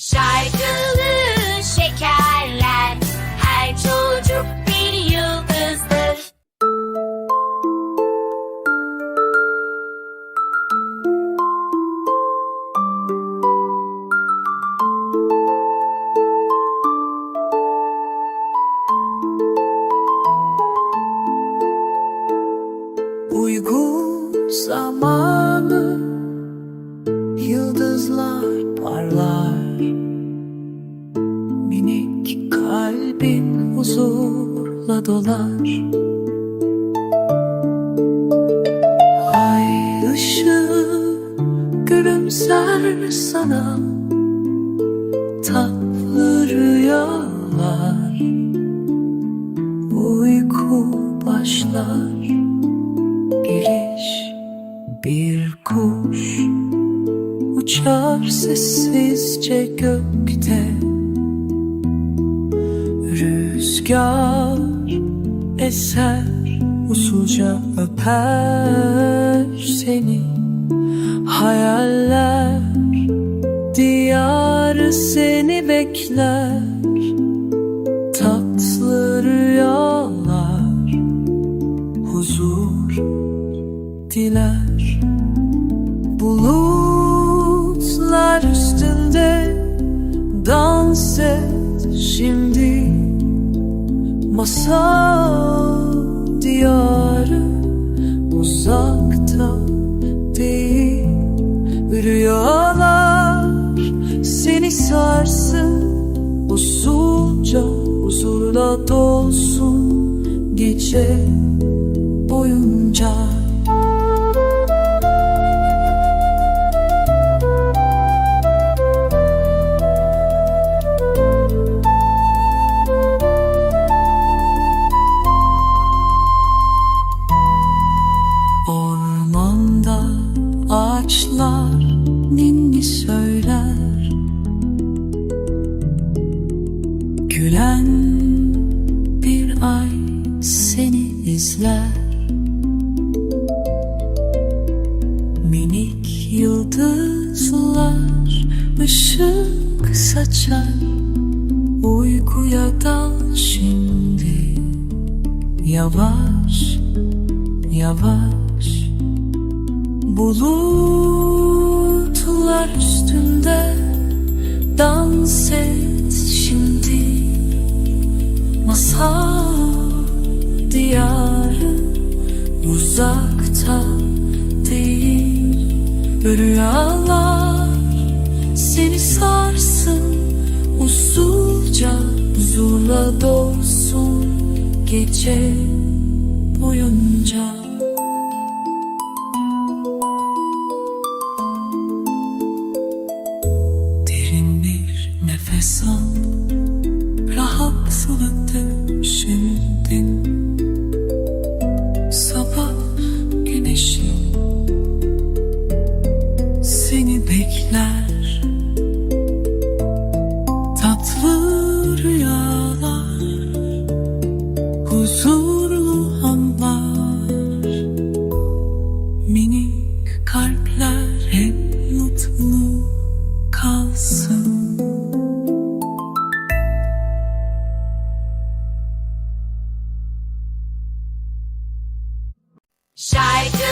Şarkılı şekerler Her çocuk bir yıldızdır. Uygun zamanı kalbin huzurla dolar. Ay ışığı gülümser sana. Tatlı rüyalar. Uyku başlar. Geliş bir kuş. Uçar sessizce gökte rüzgar eser usulca öper seni. Hayaller diyarı seni bekler. Tatlı rüyalar huzur diler Masal diyarı uzakta değil. Rüyalar seni sarsın Usulca huzurla dolsun gece Gülen bir ay seni izler. Minik yıldızlar ışık saçar. Uykuya dal şimdi. Yavaş yavaş. Bulutlar üstünde dans et uzakta değil. Rüyalar seni sarsın usulca huzurla dolsun gece boyunca Shy.